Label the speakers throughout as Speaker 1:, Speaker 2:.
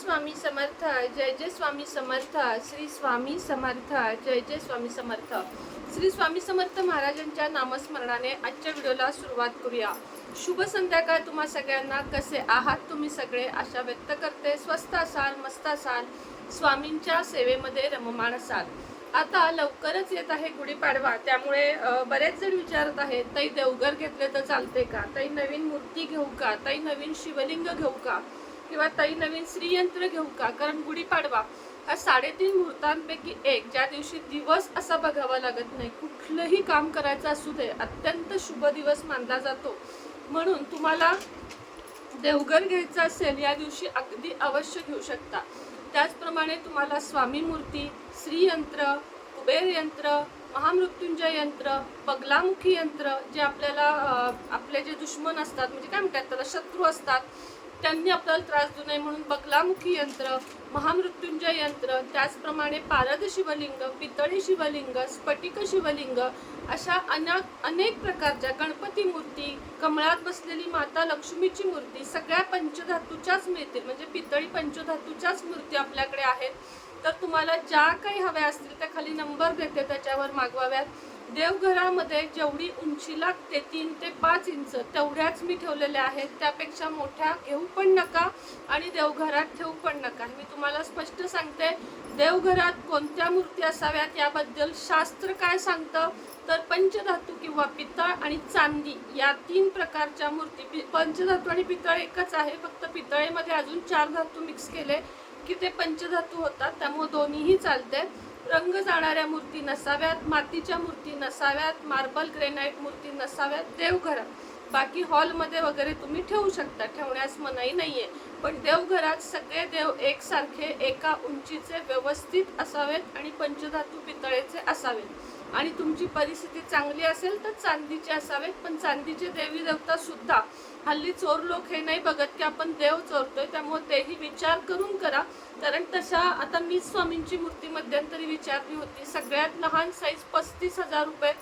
Speaker 1: स्वामी समर्थ जय जय स्वामी समर्थ श्री स्वामी समर्थ जय जय स्वामी समर्थ. श्री स्वामी समर्थ महाराजांच्या नामस्मरणाने आजच्या व्हिडिओला सुरुवात करूया. शुभ संध्याकाळ तुम्हा सगळ्यांना. कसे आहात तुम्ही सगळे? आशा व्यक्त करते. स्वस्त असाल मस्त असाल. स्वामींच्या सेवेमध्ये रममाण असाल. आता लवकरच येत आहे गुढीपाडवा. त्यामुळे बरेच जण विचारत आहेत ताई देवघर घेतले तर चालते का? ताई नवीन मूर्ती घेऊ का? ताई नवीन शिवलिंग घेऊ का? किंवा ताई नवीन श्रीयंत्र घेऊ का? कारण गुढीपाडवा हा साडेतीन मुहूर्तांपैकी एक. ज्या दिवशी दिवस असा बघावा लागत नाही कुठलंही काम करायचं असू दे अत्यंत शुभ दिवस मानला जातो. म्हणून तुम्हाला देवघर घ्यायचं असेल या दिवशी अगदी अवश्य घेऊ शकता. त्याचप्रमाणे तुम्हाला स्वामी मूर्ती श्रीयंत्र कुबेर यंत्र महामृत्युंजय यंत्र बगलामुखी यंत्र जे आपल्याला आपले जे दुश्मन असतात म्हणजे काय म्हणतात त्याला शत्रू असतात त्यांनी आपल्याला त्रास देऊ नये म्हणून बगलामुखी यंत्र महामृत्युंजय यंत्र त्याचप्रमाणे पारद शिवलिंग पितळी शिवलिंग स्फटिक शिवलिंग अशा अनेक अनेक प्रकारच्या गणपती मूर्ती कमळात बसलेली माता लक्ष्मीची मूर्ती सगळ्या पंचधातूच्याच मिळतील. म्हणजे पितळी पंचधातूच्याच मूर्ती आपल्याकडे आहेत. तर तुम्हाला ज्या काही हव्या असतील त्या खाली नंबर देते त्याच्यावर मागवाव्यात. देवघरामध्ये जेवढी उंची लागते तीन ते पाच इंच तेवढ्याच मी ठेवलेल्या आहेत. त्यापेक्षा मोठ्या घेऊ पण नका आणि देवघरात ठेवू पण नका. मी तुम्हाला स्पष्ट सांगते देवघरात कोणत्या मूर्ती असाव्यात याबद्दल शास्त्र काय सांगतं? तर पंचधातू किंवा पितळ आणि चांदी या तीन प्रकारच्या मूर्ती पंचधातू आणि पितळ एकच आहे. फक्त पितळेमध्ये अजून चार धातू मिक्स केले की ते पंचधातू होतात त्यामुळे दोन्हीही चालते. रंग जाणाऱ्या मूर्ती नसाव्यात मातीच्या मूर्ती नसाव्यात मार्बल ग्रेनाइट मूर्ती नसाव्यात देवघरात बाकी हॉलमध्ये वगैरे तुम्ही ठेवू शकता ठेवण्यास मनाई नाही आहे पण देवघरात सगळे देव एकसारखे एका उंचीचे व्यवस्थित असावेत आणि पंचधातू पितळेचे असावेत. आणि तुमची परिस्थिती चांगली असेल तर चांदीचे असावेत पण चांदीचे देवी देवता सुद्धा हल्ली चोर लोक हे नाही बघत की आपण देव चोरतोय त्यामुळे तेही विचार करून करा. कारण तशा आता मी स्वामींची मूर्ती मध्यंतरी विचारली होती. सगळ्यात लहान साईज पस्तीस हजार रुपये.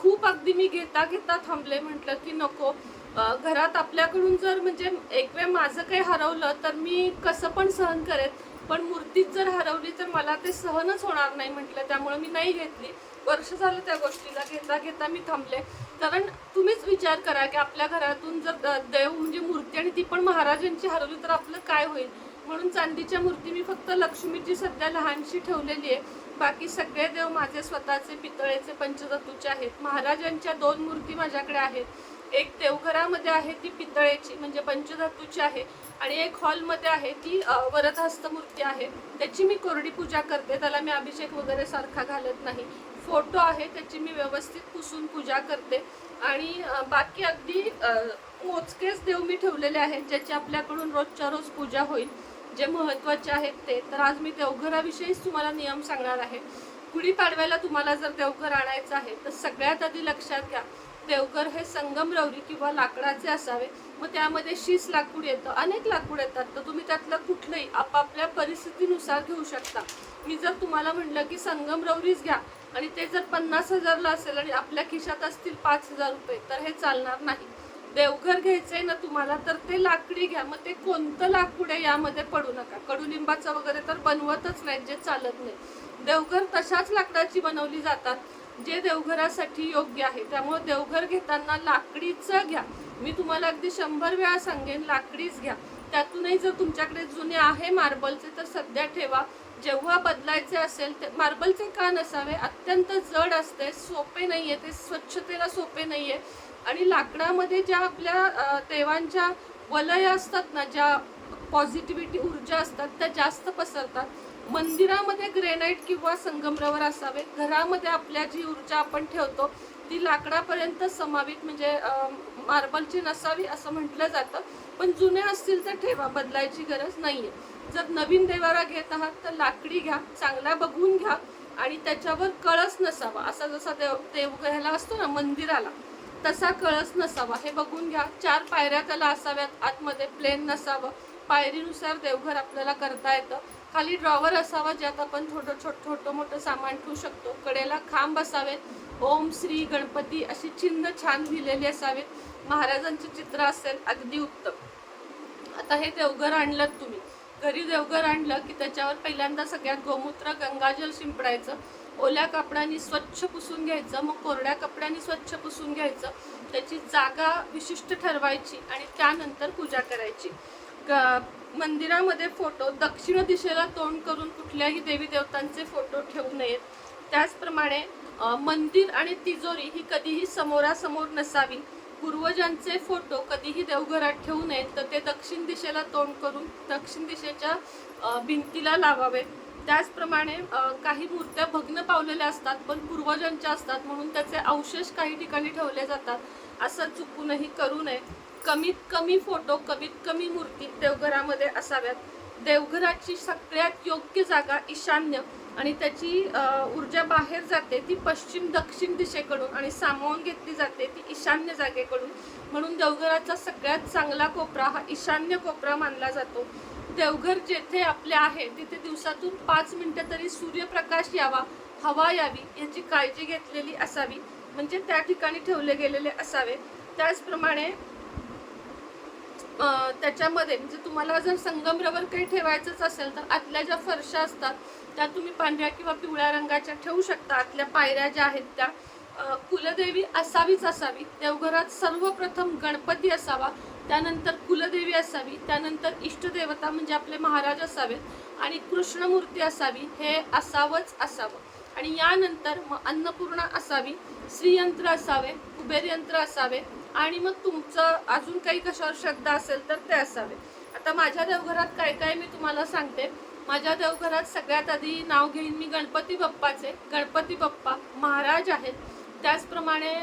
Speaker 1: खूप अगदी मी घेता घेता थांबले म्हटलं की नको. घरात आपल्याकडून जर म्हणजे एक वेळ माझं काही हरवलं तर मी कसं पण सहन करेन. पण मूर्तीच जर हरवली तर मला ते सहनच होणार नाही म्हटलं. त्यामुळे मी नाही घेतली. वर्ष झालं त्या गोष्टीला घेता घेता मी थांबले. कारण तुम्हीच विचार करा की आपल्या घरातून जर द- देव म्हणजे मूर्ती आणि ती पण महाराजांची हरवली तर आपलं काय होईल? म्हणून चांदीच्या मूर्ती मी फक्त लक्ष्मीची सध्या लहानशी ठेवलेली आहे. बाकी सगळे देव माझे स्वतःचे पितळेचे पंचधातूचे आहेत. महाराजांच्या दोन मूर्ती माझ्याकडे आहेत. एक देवघरामध्ये आहे ती पितळेची म्हणजे पंचधातूची आहे आणि एक हॉलमध्ये आहे ती वरदहस्त मूर्ती आहे. त्याची मी कोरडी पूजा करते त्याला मी अभिषेक वगैरे सारखा घालत नाही. फोटो आहे त्याची मी व्यवस्थित पुसून पूजा करते. आणि बाकी अगदी मोजकेच देव मी ठेवलेले आहेत ज्याची आपल्याकडून रोजच्या रोज पूजा होईल. जे महत्त्वाचे आहेत ते. तर आज मी देवघराविषयीच तुम्हाला नियम सांगणार आहे. गुढीपाडव्याला तुम्हाला जर देवघर आणायचं आहे तर सगळ्यात आधी लक्षात घ्या. देवघर हे संगमरवरी किंवा लाकडाचे असावे. मग त्यामध्ये शीस लाकूड येतं अनेक लाकूड येतात. तर तुम्ही त्यातलं कुठलंही आपापल्या परिस्थितीनुसार घेऊ शकता. मी जर तुम्हाला म्हटलं की संगमरवरीच घ्या आणि ते जर पन्नास हजारला असेल आणि आपल्या खिशात असतील पाच हजार रुपये तर हे चालणार नाही. देवघर घ्यायचंय ना तुम्हाला तर ते लाकडी घ्या. मग ते कोणतं लाकूड आहे यामध्ये पडू नका. कडुलिंबाचं वगैरे तर बनवतच नाही जे चालत नाही. देवघर तशाच लाकडाची बनवली जातात. जे देवघरासाठी योग्य आहे त्यामुळे देवघर घेताना लाकडीचं घ्या. मी तुम्हाला अगदी शंभर वेळा सांगेन लाकडीच घ्या. त्यातूनही जर तुमच्याकडे जुने आहे मार्बलचे तर सध्या ठेवा. जेव्हा बदलायचे असेल ते मार्बलचे का नसावे? अत्यंत जड असते सोपे नाहीये ते स्वच्छतेला सोपे नाहीये. आणि लाकडामध्ये ज्या आपल्या देवांच्या वलय असतात ना ज्या पॉझिटिव्हिटी ऊर्जा असतात त्या जास्त पसरतात. मंदिरामध्ये ग्रेनाईट किंवा संगमरवर असावे. घरामध्ये आपल्या जी ऊर्जा आपण ठेवतो ती लाकडापर्यंत समावित म्हणजे मार्बलची नसावी असं म्हटलं जातं. पण जुने असतील तर ठेवा बदलायची गरज नाहीये. जर नवीन देवारा घेत आहात तर लाकडी घ्या चांगला बघून घ्या आणि त्याच्यावर कळस नसावा. असा जसा देव देवघराला असतो ना मंदिराला तसा कळस नसावा. हे बघून घ्या. चार पायऱ्या त्याला असाव्यात. आतमध्ये प्लेन नसावं. पायरीनुसार देवघर आपल्याला करता येतं. खाली ड्रॉवर असावा ज्यात आपण थोडं छोट छोटं मोठं सामान ठेवू शकतो. कडेला खांब असावेत. ओम श्री गणपती अशी चिन्ह छान लिहिलेली असावेत. महाराजांचे चित्र असेल अगदी उत्तम. आता हे देवघर आणलं तुम्ही. घरी देवघर आणलं की त्याच्यावर पहिल्यांदा सगळ्यात गोमूत्र गंगाजल शिंपडायचं. ओल्या कपड्याने स्वच्छ पुसून घ्यायचं मग कोरड्या कपड्यांनी स्वच्छ पुसून घ्यायचं. त्याची जागा विशिष्ट ठरवायची आणि त्यानंतर पूजा करायची. मंदिरामध्ये फोटो दक्षिण दिशेला तोंड करून कुठल्याही देवी देवतांचे फोटो ठेवू नयेत. त्याचप्रमाणे मंदिर आणि तिजोरी ही कधीही समोरासमोर नसावी. पूर्वजांचे फोटो कधीही देवघरात ठेवू नयेत तर ते दक्षिण दिशेला तोंड करून दक्षिण दिशेच्या भिंतीला लावावे त्याचप्रमाणे काही मूर्त्या भग्न पावलेल्या असतात पण पूर्वजांच्या असतात म्हणून त्याचे अवशेष काही ठिकाणी ठेवले जातात. असं चुकूनही करू नये. कमीत कमी फोटो कमीत कमी मूर्ती देवघरामध्ये असाव्यात. देवघराची सगळ्यात योग्य जागा ईशान्य आणि त्याची ऊर्जा बाहेर जाते ती पश्चिम दक्षिण दिशेकडून आणि सामावून घेतली जाते ती ईशान्य जागेकडून. म्हणून देवघराचा सगळ्यात चांगला कोपरा हा ईशान्य कोपरा मानला जातो. देवघर जेथे आपले आहे तिथे दिवसातून पाच मिनटं तरी सूर्यप्रकाश यावा हवा यावी याची काळजी घेतलेली असावी. म्हणजे त्या ठिकाणी ठेवले गेलेले असावे. त्याचप्रमाणे त्याच्यामध्ये म्हणजे तुम्हाला जर संगमरवर काही ठेवायचंच असेल तर आतल्या ज्या फरशा असतात त्या तुम्ही पांढऱ्या किंवा पिवळ्या रंगाच्या ठेवू शकता. आतल्या पायऱ्या ज्या आहेत त्या कुलदेवी असावीच असावी. देवघरात सर्वप्रथम गणपती असावा त्यानंतर कुलदेवी असावी त्यानंतर इष्टदेवता म्हणजे आपले महाराज असावेत आणि कृष्णमूर्ती असावी हे असावंच असावं. आणि यानंतर मग अन्नपूर्णा असावी श्रीयंत्र असावे कुबेर यंत्र असावे आणि मग तुमचं अजून काही कशावर श्रद्धा असेल तर ते असावे. आता माझ्या देवघरात काय काय मी तुम्हाला सांगते. माझ्या देवघरात सगळ्यात आधी नाव घेईन मी गणपती बाप्पाचे. गणपती बाप्पा महाराज आहेत. त्याचप्रमाणे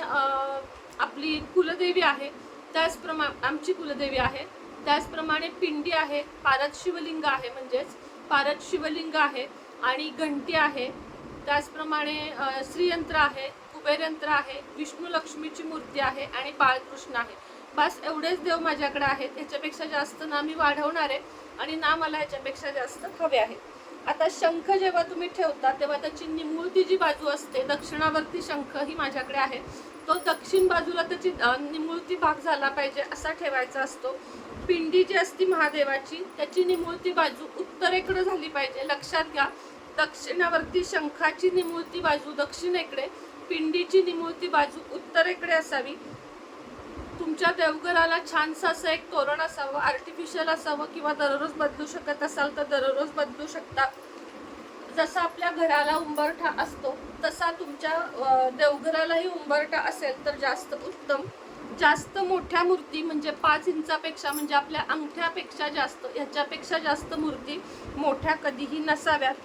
Speaker 1: आपली कुलदेवी आहे. त्याचप्रमाणे आमची कुलदेवी आहे. त्याचप्रमाणे पिंडी आहे. पारद शिवलिंग आहे म्हणजेच. पारद शिवलिंग आहे आणि घंटी आहे. त्याचप्रमाणे श्रीयंत्र आहे कुबेरयंत्र आहे विष्णू लक्ष्मीची मूर्ती आहे आणि बाळकृष्ण आहे. बस एवढेच देव माझ्याकडे आहेत. ह्याच्यापेक्षा जास्त ना मी वाढवणार आहे आणि ना मला ह्याच्यापेक्षा जास्त हवे आहे आता शंख जेव्हा तुम्ही ठेवता तेव्हा त्याची निमुळती जी बाजू असते दक्षिणावरती शंख ही माझ्याकडे आहे. तो दक्षिण बाजूला त्याची अ, निमुळती भाग झाला पाहिजे असा ठेवायचा असतो. पिंडी जी असती महादेवाची त्याची निमुळती बाजू उत्तरेकडे झाली पाहिजे. लक्षात घ्या दक्षिणावरती शंखाची निमुळती बाजू दक्षिणेकडे पिंडीची निमुळती बाजू उत्तरेकडे असावी. तुमच्या देवघराला छानसं असं एक तोरण असावं आर्टिफिशियल असावं किंवा दररोज बदलू शकत असाल तर दररोज बदलू शकता. जसा आपल्या घराला उंबरठा असतो तसा तुमच्या देवघरालाही उंबरठा असेल तर जास्त उत्तम. जास्त मोठ्या मूर्ती म्हणजे पाच इंचापेक्षा म्हणजे आपल्या अंगठ्यापेक्षा जास्त ह्याच्यापेक्षा जास्त मूर्ती मोठ्या कधीही नसाव्यात.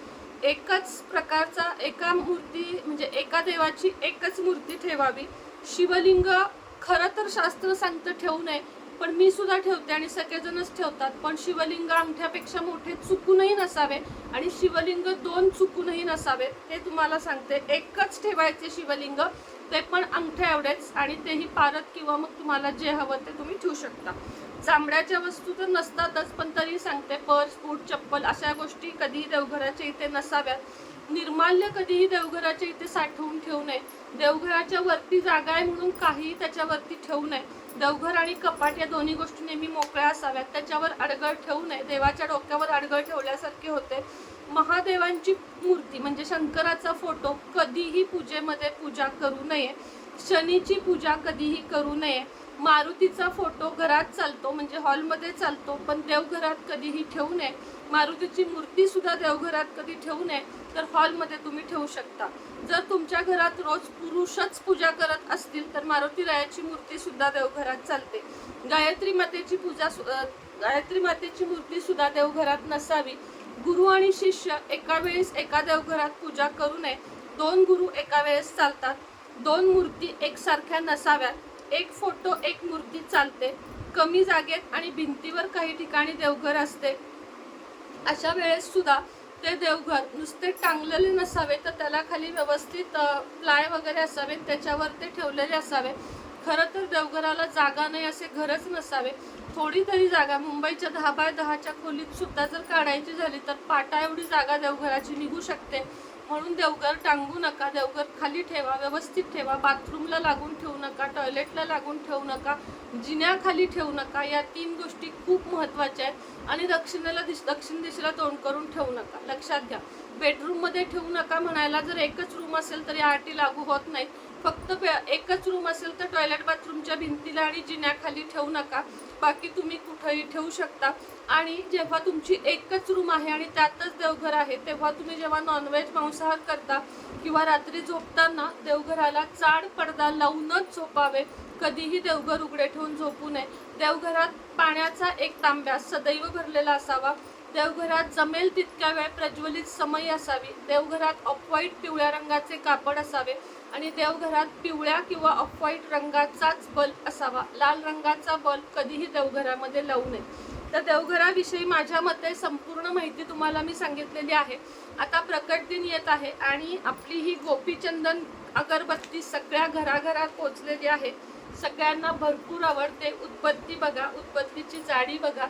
Speaker 1: एकच प्रकारचा एका मूर्ती म्हणजे एका देवाची एकच मूर्ती ठेवावी. शिवलिंग खरं तर शास्त्र सांगतं ठेवू नये पण मी सुद्धा ठेवते आणि सगळेजणच ठेवतात. पण शिवलिंग अंगठ्यापेक्षा मोठे चुकूनही नसावे आणि शिवलिंग दोन चुकूनही नसावे ते तुम्हाला सांगते. एकच ठेवायचे शिवलिंग ते पण अंगठ्या एवढेच आणि तेही पारत किंवा मग तुम्हाला जे हवं ते तुम्ही ठेवू शकता. चांबड्याच्या वस्तू तर नसतातच पण तरी सांगते पर्स बूट चप्पल अशा गोष्टी कधीही देवघराच्या इथे नसाव्यात. निर्माल्य कधीही देवघराच्या इथे साठवून ठेवू नये. देवघराच्या वरती जागा आहे म्हणून काहीही त्याच्यावरती ठेवू नये. देवघर आणि कपाट या दोन्ही गोष्टी नेहमी मोकळ्या असाव्यात. त्याच्यावर अडगळ ठेवू नये. देवाच्या डोक्यावर अडगळ ठेवल्यासारखे होते. महादेवांची मूर्ती म्हणजे शंकराचा फोटो कधीही पूजेमध्ये पूजा करू नये शनीची पूजा कधीही करू नये. मारुतीचा फोटो घरात चालतो म्हणजे हॉलमध्ये चालतो पण देवघरात कधीही ठेवू नये. मारुतीची मूर्ती सुद्धा देवघरात कधी ठेवू नये तर हॉलमध्ये तुम्ही ठेवू शकता. जर तुमच्या घरात रोज पुरुषच पूजा करत असतील तर मारुती रायाची मूर्ती सुद्धा देवघरात चालते. गायत्री मातेची पूजा गायत्री मातेची मूर्ती सुद्धा देवघरात नसावी. गुरु आणि शिष्य एका वेळेस एका देवघरात पूजा करू नये. दोन गुरु एका वेळेस चालतात. दोन मूर्ती एकसारख्या नसाव्यात. एक फोटो एक मूर्ती चालते. कमी जागेत आणि भिंतीवर काही ठिकाणी देवघर असते. अशा वेळेस सुद्धा ते देवघर नुसते टांगलेले नसावे तर त्याला खाली व्यवस्थित प्लाय वगैरे असावेत. त्याच्यावर ते ठेवलेले असावे. खरं तर देवघराला जागा नाही असे घरच नसावे. थोडी तरी जागा. मुंबईच्या दहा बाय दहाच्या खोलीत सुद्धा जर काढायची झाली तर पाटा एवढी जागा देवघराची निघू शकते. म्हणून देवघर टांगू नका. देवघर खाली ठेवा व्यवस्थित ठेवा. बाथरूमला लागून ठेवू नका टॉयलेटला लागून ठेवू नका जिन्याखाली ठेवू नका. या तीन गोष्टी खूप महत्त्वाच्या आहेत आणि दक्षिणेला दिश दक्षिण दिशेला तोंड करून ठेवू नका. लक्षात घ्या. बेडरूममध्ये ठेवू नका म्हणायला जर एकच रूम असेल तरी या लागू होत नाही फक्त एकच रूम असेल तर टॉयलेट बाथरूमच्या भिंतीला आणि जिन्याखाली ठेवू नका. बाकी तुम्ही कुठंही ठेवू शकता. आणि जेव्हा तुमची एकच रूम आहे आणि त्यातच देवघर आहे तेव्हा तुम्ही जेव्हा नॉनव्हेज मांसाहार करता किंवा रात्री झोपताना देवघराला चाड पडदा लावूनच झोपावे. कधीही देवघर उघडे ठेवून झोपू नये. देवघरात पाण्याचा एक तांब्या सदैव भरलेला असावा. देवघरात जमेल तितक्या वेळ प्रज्वलित समयी असावी. देवघरात ऑफ व्हाईट पिवळ्या रंगाचे कापड असावे. आणि देवघरात पिवळ्या किंवा ऑफ व्हाईट रंगाचाच बल्ब असावा. लाल रंगाचा बल्ब कधीही देवघरामध्ये लावू नये. तर देवघराविषयी माझ्या मते संपूर्ण माहिती तुम्हाला मी सांगितलेली आहे. आता प्रकट दिन येत आहे आणि आपली ही गोपीचंदन अगरबत्ती सगळ्या घराघरात पोचलेली आहे. सगळ्यांना भरपूर आवडते. उत्पत्ती बघा उत्पत्तीची जाडी बघा.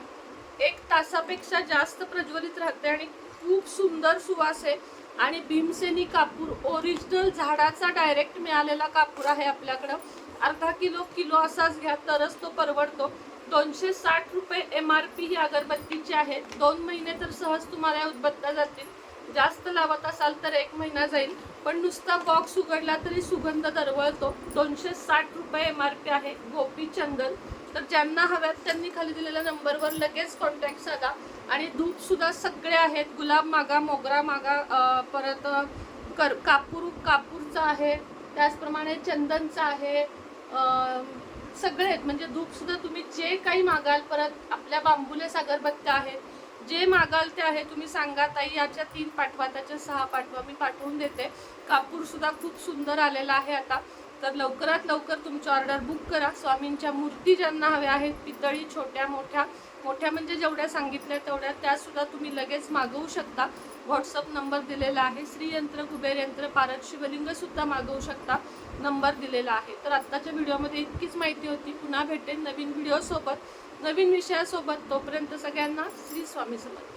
Speaker 1: एक तासापेक्षा जास्त प्रज्वलित राहते आणि खूप सुंदर सुवास आहे. आणि भीमसेनी कापूर ओरिजिनल झाडाचा डायरेक्ट मिळालेला कापूर आहे आपल्याकडं. अर्धा किलो किलो असाच घ्या तरच तो परवडतो. दोनशे साठ रुपये एम आर पी ही अगरबत्तीची आहे. दोन महिने तर सहज तुम्हाला या उदबत्त्या जातील. जास्त लावत असाल तर एक महिना जाईल. पण नुसता बॉक्स उघडला तरी सुगंध दरवळतो. दोनशे साठ रुपये एम आर पी आहे. गोपी चंदन. तर ज्यांना हव्यात त्यांनी खाली दिलेल्या नंबरवर लगेच कॉन्टॅक्ट साधा. आणि धूपसुद्धा सगळे आहेत. गुलाब मागा मोगरा मागा परत कर कापूर कापूरचा आहे. त्याचप्रमाणे चंदनचा आहे. सगळे आहेत. म्हणजे धूप सुद्धा तुम्ही जे काही मागाल परत आपल्या बांबुले सागरबत्त्या आहेत. जे मागाल ते आहे. तुम्ही सांगा ताई याच्या तीन पाठवा त्याच्या सहा पाठवा मी पाठवून देते. कापूर सुद्धा खूप सुंदर आलेला आहे आता. तर लवकरात लवकर तुमची ऑर्डर बुक करा. स्वामींच्या मूर्ती ज्यांना हव्या आहेत पितळी छोट्या मोठ्या. मोठ्या म्हणजे जेवढ्या सांगितल्या तेवढ्या त्यासुद्धा तुम्ही लगेच मागवू शकता. व्हॉट्सअप नंबर दिलेला आहे. श्रीयंत्र कुबेर यंत्र पारद शिवलिंगसुद्धा मागवू शकता. नंबर दिलेला आहे. तर आत्ताच्या व्हिडिओमध्ये इतकीच माहिती होती. पुन्हा भेटेन नवीन व्हिडिओसोबत नवीन विषयासोबत. तोपर्यंत सगळ्यांना श्री स्वामी समर्थ